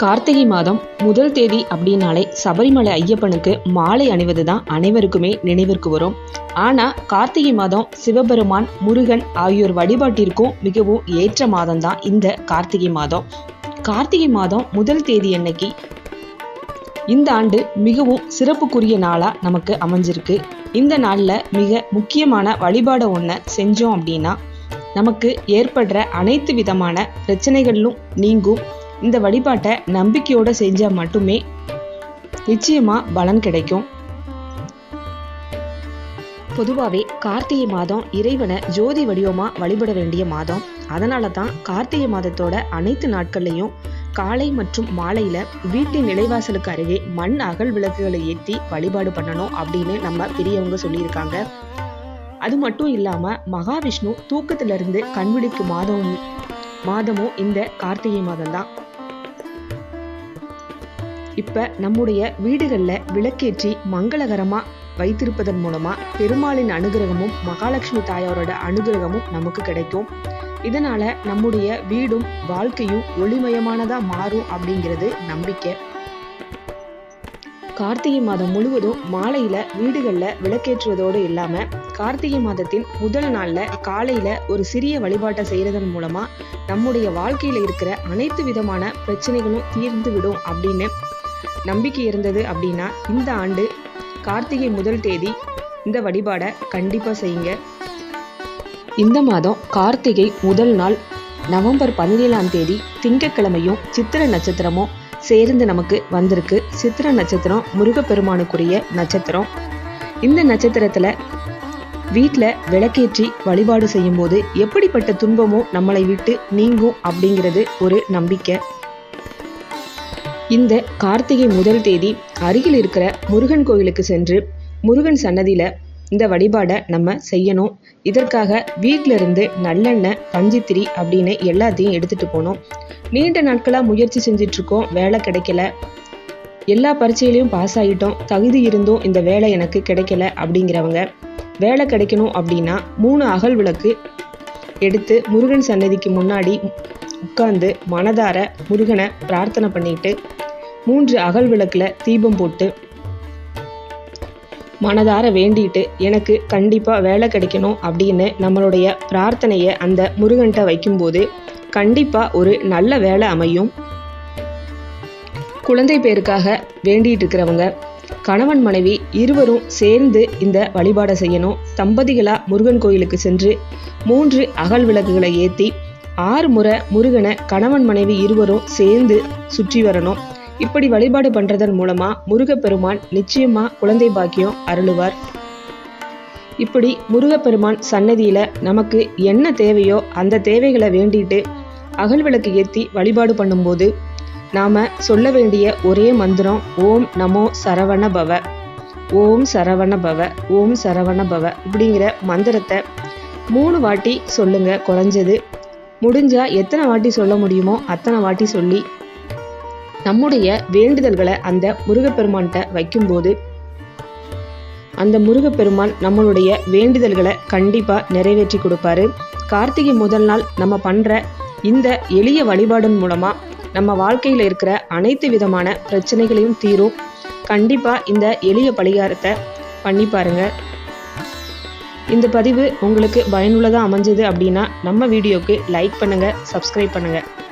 கார்த்திகை மாதம் முதல் தேதி அப்படின்னாலே சபரிமலை ஐயப்பனுக்கு மாலை அணிவது தான் அனைவருக்குமே நினைவிற்கு வரும். ஆனால் கார்த்திகை மாதம் சிவபெருமான் முருகன் ஆகியோர் வழிபாட்டிற்கும் மிகவும் ஏற்ற மாதம் தான் இந்த கார்த்திகை மாதம். கார்த்திகை மாதம் முதல் தேதி அன்னைக்கு இந்த ஆண்டு மிகவும் சிறப்புக்குரிய நாளாக நமக்கு அமைஞ்சிருக்கு. இந்த நாளில் மிக முக்கியமான வழிபாடை ஒன்றை செஞ்சோம் அப்படின்னா நமக்கு ஏற்படுற அனைத்து விதமான பிரச்சனைகளிலும் நீங்கும். இந்த வழிபாட்டை நம்பிக்கையோட செஞ்சால் மட்டுமே நிச்சயமா பலன் கிடைக்கும். பொதுவாகவே கார்த்திகை மாதம் இறைவனை ஜோதி வடிவமா வழிபட வேண்டிய மாதம். அதனால தான் கார்த்திகை மாதத்தோட அனைத்து நாட்கள்லையும் காலை மற்றும் மாலையில வீட்டின் நிலைவாசலுக்கு அருகே மண் அகல் விளக்குகளை ஏற்றி வழிபாடு பண்ணணும் அப்படின்னு நம்ம பெரியவங்க சொல்லியிருக்காங்க. அது மட்டும் இல்லாம மகாவிஷ்ணு தூக்கத்திலிருந்து கண்விழிக்கும் மாதமும் மாதமும் இந்த கார்த்திகை மாதம் தான் இப்ப நம்முடைய வீடுகள்ல விளக்கேற்றி மங்களகரமா வைத்திருப்பதன் மூலமா பெருமாளின் அனுகிரகமும் மகாலட்சுமி தாயாரோட அனுகிரகமும் நமக்கு கிடைக்கும். இதனால நம்முடைய வீடும் வாழ்க்கையும் ஒளிமயமானதா மாறும் அப்படிங்கிறது நம்பிக்கை. கார்த்திகை மாதம் முழுவதும் மாலையில வீடுகள்ல விளக்கேற்றுவதோடு இல்லாம கார்த்திகை மாதத்தின் முதல் நாள்ல காலையில ஒரு சிறிய வழிபாட்டை செய்யறதன் மூலமா நம்முடைய வாழ்க்கையில இருக்கிற அனைத்து விதமான பிரச்சனைகளும் தீர்ந்து விடும் அப்படின்னு நம்பிக்கை இருந்தது அப்படின்னா இந்த ஆண்டு கார்த்திகை முதல் தேதி இந்த வழிபாடை கண்டிப்பாக செய்யுங்க. இந்த மாதம் கார்த்திகை முதல் நாள் நவம்பர் பதினேழாம் தேதி திங்கட்கிழமையும் சித்திர நட்சத்திரமும் சேர்ந்து நமக்கு வந்திருக்கு. சித்திர நட்சத்திரம் முருகப்பெருமானுக்குரிய நட்சத்திரம். இந்த நட்சத்திரத்தில் வீட்டில் விளக்கேற்றி வழிபாடு செய்யும்போது எப்படிப்பட்ட துன்பமும் நம்மளை விட்டு நீங்கும் அப்படிங்கிறது ஒரு நம்பிக்கை. இந்த கார்த்திகை முதல் தேதி அருகில் இருக்கிற முருகன் கோயிலுக்கு சென்று முருகன் சன்னதியில் இந்த வழிபாடை நம்ம செய்யணும். இதற்காக வீட்டிலிருந்து நல்லெண்ணெய் பஞ்சித்திரி அப்படின்னு எல்லாத்தையும் எடுத்துகிட்டு போனோம். நீண்ட நாட்களாக முயற்சி செஞ்சிட்ருக்கோம் வேலை கிடைக்கல. எல்லா பரீட்சையிலையும் பாஸ் ஆகிட்டோம் தகுதி இருந்தும் இந்த வேலை எனக்கு கிடைக்கல அப்படிங்கிறவங்க வேலை கிடைக்கணும் அப்படின்னா மூணு அகல் விளக்கு எடுத்து முருகன் சன்னதிக்கு முன்னாடி உட்கார்ந்து மனதார முருகனை பிரார்த்தனை பண்ணிட்டு மூன்று அகல் விளக்கில் தீபம் போட்டு மனதார வேண்டிட்டு எனக்கு கண்டிப்பாக வேலை கிடைக்கணும் அப்படின்னு நம்மளுடைய பிரார்த்தனையை அந்த முருகன்கிட்ட வைக்கும்போது கண்டிப்பாக ஒரு நல்ல வேலை அமையும். குழந்தை பேருக்காக வேண்டிட்டு இருக்கிறவங்க கணவன் மனைவி இருவரும் சேர்ந்து இந்த வழிபாடை செய்யணும். தம்பதிகளாக முருகன் கோயிலுக்கு சென்று மூன்று அகல் விளக்குகளை ஏற்றி ஆறு முறை முருகனை கணவன் மனைவி இருவரும் சேர்ந்து சுற்றி வரணும். இப்படி வழிபாடு பண்றதன் மூலமா முருகப்பெருமான் நிச்சயமா குழந்தை பாக்கியம் அருளுவார். இப்படி முருகப்பெருமான் சன்னதியில நமக்கு என்ன தேவையோ அந்த தேவைகளை வேண்டிட்டு அகல் விளக்கு ஏற்றி வழிபாடு பண்ணும்போது நாம சொல்ல வேண்டிய ஒரே மந்திரம் ஓம் நமோ சரவண பவ. ஓம் சரவண பவ ஓம் சரவண பவ இப்படிங்கிற மந்திரத்தை மூணு வாட்டி சொல்லுங்க குறைஞ்சது. முடிஞ்சா எத்தனை வாட்டி சொல்ல முடியுமோ அத்தனை வாட்டி சொல்லி. நம்முடைய வேண்டுதல்களை அந்த முருகப்பெருமான்கிட்ட வைக்கும்போது அந்த முருகப்பெருமான் நம்மளுடைய வேண்டுதல்களை கண்டிப்பாக நிறைவேற்றி கொடுப்பாரு. கார்த்திகை முதல் நாள் நம்ம பண்ணுற இந்த எளிய வழிபாடின் மூலமாக நம்ம வாழ்க்கையில் இருக்கிற அனைத்து விதமான பிரச்சனைகளையும் தீரும். கண்டிப்பாக இந்த எளிய பலிகாரத்தை பண்ணி பாருங்கள் இந்த பதிவு உங்களுக்கு பயனுள்ளதாக அமைஞ்சது அப்படின்னா நம்ம வீடியோக்கு லைக் பண்ணுங்கள் சப்ஸ்கிரைப் பண்ணுங்கள்